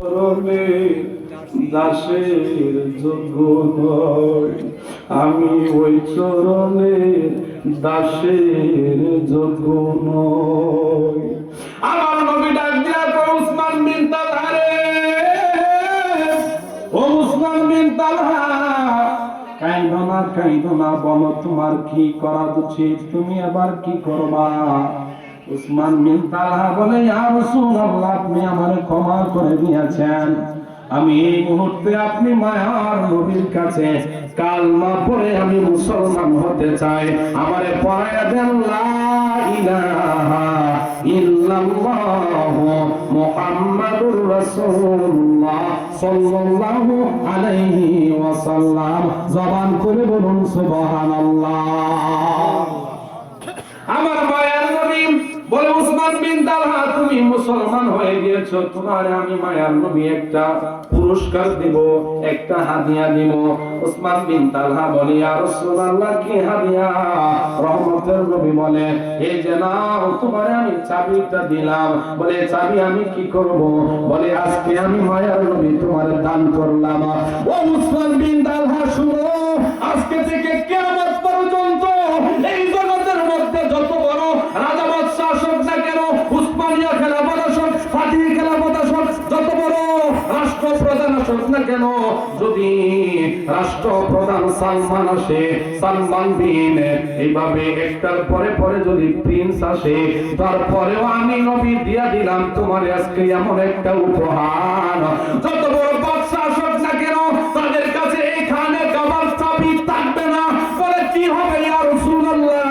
চরণে দাসের যোগ্য আমি ওই চরণে দাসের যোগ্য নয় আমার নবী ডাক দিয়া উসমান বিন তালহা রে। ও উসমান বিন কাইন্দ না কাইন্দ না, বলো তোমার কি করা উচিত? তুমি আবার কি করবা? উসমান বিন তালহা বলে, ইয়া রাসূলুল্লাহ, আপনি আমারে ক্ষমা করে দিয়েছেন। আমি এই মুহূর্তে আপনি মায়ার নবীর কাছে কালমা পড়ে আমি মুসলমান হতে চাই। আমারে পড়ায়া দেন, লা ইলাহা ইল্লাল্লাহ মুহাম্মাদুর রাসূলুল্লাহ সাল্লাল্লাহু আলাইহি ওয়াসাল্লাম। জবান করে বলুন, সুবহানাল্লাহ আমার মায়ের নবী বলে উসমান বিন তালহা তুমি মুসলমান হয়ে গিয়েছো, তোমার আমি মায়ের নবী একটা পুরস্কার দিব, একটা হাদিয়া দিব। উসমান বিন তালহা বলে, ইয়া রাসূলুল্লাহ, কি হাদিয়া? রহমতের নবী বলে এই যে নাও তোমার আমি চাবিটা দিলাম। বলে, চাবি আমি কি করব? বলে, আজকে আমি মায়ের নবী তোমার দান করলাম। ও উসমান বিন তালহা, শুনো রাষ্ট্রপ্রধান আসুক না কেন? যদি রাষ্ট্রপ্রধান সালমান আসে, সালমান বিন, এইভাবে একটার পরে পরে যদি প্রিন্স আসে, তারপরেও আমি নবী দিয়া দিলাম, তোমার আজকে এমন একটা উপহার। যত বড় বাদশাহ আসুক না কেন, তাদের কাছে এখানে কাবার চাবি থাকবে না। বলে, কি হবে ইয়া রাসূলুল্লাহ?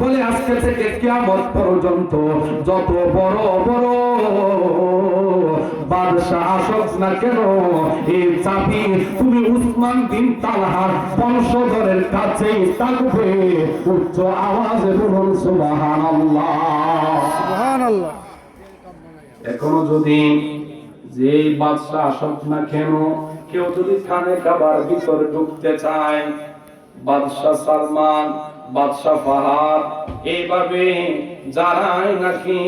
বলে, আজকে থেকে কিয়ামত পর্যন্ত যত বড় বড় বাদশাহ আসুক না কেন? এই চাবি তুমি উসমান বিন তালহার বংশধরের কাছেই থাকবে। উচ্চ আওয়াজে বলুন সুবহানাল্লাহ। সুবহানাল্লাহ। এখনও যদি যে বাদশাহ আসুক না কেন কেউ যদি খানে কাবার ভিতরে ঢুকতে চায় বাদশাহ সালমান বাদশাহ ফাহাদ এইভাবে যারাই নাকি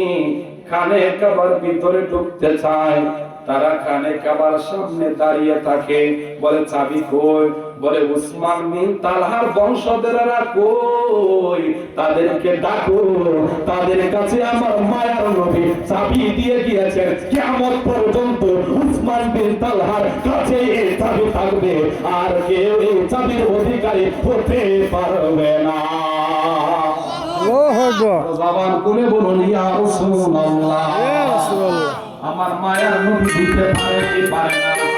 খানে কাবার ভিতরে ঢুকতে চায়। তারা খানে কাবার সামনে দাঁড়িয়ে থাকে। বলে, চাবি কই? বলে, উসমান বিন তালহার বংশধরেরা কই? তাদেরকে ডাকো। তাদের কাছে আমার মায়ার নবী চাবি দিয়ে দিয়েছেন কিয়ামত পর্যন্ত উসমান বিন তালহার কাছে এই চাবি থাকবে। আর কেউ এই চাবির অধিকারী হতে পারবে না। আল্লাহু আকবার। জবান করে বলুন ইয়া রাসূলুল্লাহ। ইয়া রাসূলুল্লাহ। আমার মায়ের নবী দিতে পারে কি পারে না?